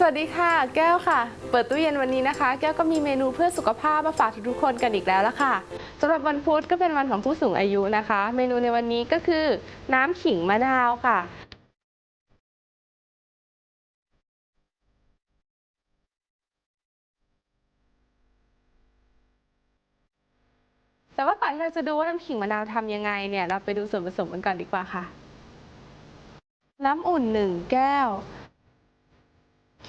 สวัสดีค่ะ แก้วค่ะ เปิดตู้เย็นวันนี้นะคะ แก้วก็มีเมนูเพื่อสุขภาพมาฝากทุกคนกันอีกแล้วละค่ะสำหรับวันพุธก็เป็นวันของผู้สูงอายุนะคะ เมนูในวันนี้ก็คือ น้ำขิงมะนาวค่ะแต่ว่าก่อนที่เราจะดูว่าน้ำขิงมะนาวทำยังไงเนี่ย เราไปดูส่วนผสมกันก่อนดีกว่าค่ะ น้ำอุ่นหนึ่งแก้ว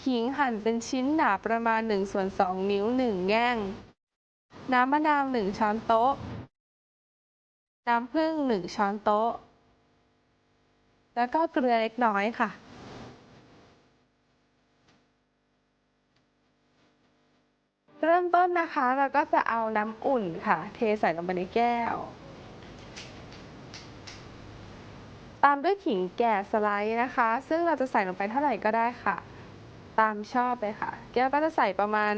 ขิงหั่นเป็นชิ้นหนาประมาณ1ส่วน2นิ้ว 1 แง่ง น้ำมะนาว 1 ช้อนโต๊ะ น้ำผึ้ง 1 ช้อนโต๊ะ แล้วก็เกลือเล็กน้อยค่ะ เริ่มต้นนะคะเราก็จะเอาน้ำอุ่นค่ะ เทใส่ลงไปในแก้ว ตามด้วยขิงแก่สไลด์นะคะ ซึ่งเราจะใส่ลงไปเท่าไหร่ก็ได้ค่ะ ตามชอบเลยค่ะ แก้วก็จะใส่ประมาณ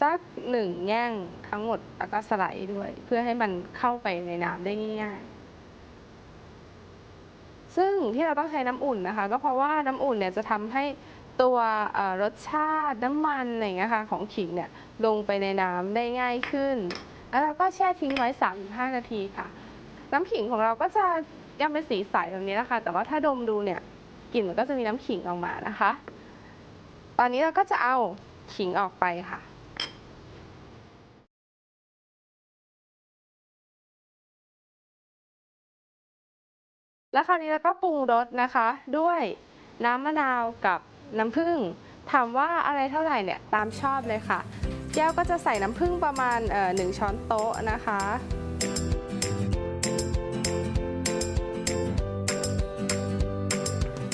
สักหนึ่งแง่งทั้งหมดแล้วก็สไลด์ด้วย เพื่อให้มันเข้าไปในน้ำได้ง่ายๆซึ่งที่เราต้องใช้น้ำอุ่นนะคะ ก็เพราะว่าน้ำอุ่นเนี่ยจะทำให้ตัวรสชาติน้ำมันอะไรอย่างเงี้ยค่ะของขิงเนี่ยลงไปในน้ำได้ง่ายขึ้น แล้วเราก็แช่ทิ้งไว้ 3-5 นาทีค่ะ น้ำขิงของเราก็จะยังเป็นสีใสแบบนี้นะคะ แต่ว่าถ้าดมดูเนี่ยกลิ่นมันก็จะมีน้ำขิงออกมานะคะ ตอนนี้เราก็จะเอาขิงออกไปค่ะ แล้วคราวนี้เราก็ปรุงรสนะคะ ด้วยน้ำมะนาวกับน้ำผึ้งถามว่าอะไรเท่าไหร่เนี่ยตามชอบเลยค่ะ แก้วก็จะใส่น้ำผึ้งประมาณหนึ่งช้อนโต๊ะนะคะ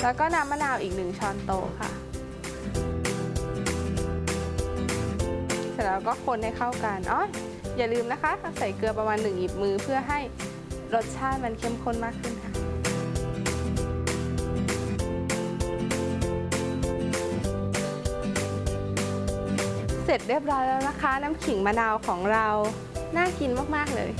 แล้วก็น้ำมะนาวอีกหนึ่งช้อนโต๊ะค่ะ เสร็จแล้วก็คนให้เข้ากันอ๋ออย่าลืมนะคะ ใส่เกลือประมาณหนึ่งหยิบมือเพื่อให้รสชาติมันเข้มข้นมากขึ้นค่ะเสร็จเรียบร้อยแล้วนะคะ น้ำขิงมะนาวของเรา น่ากินมาก ๆ เลย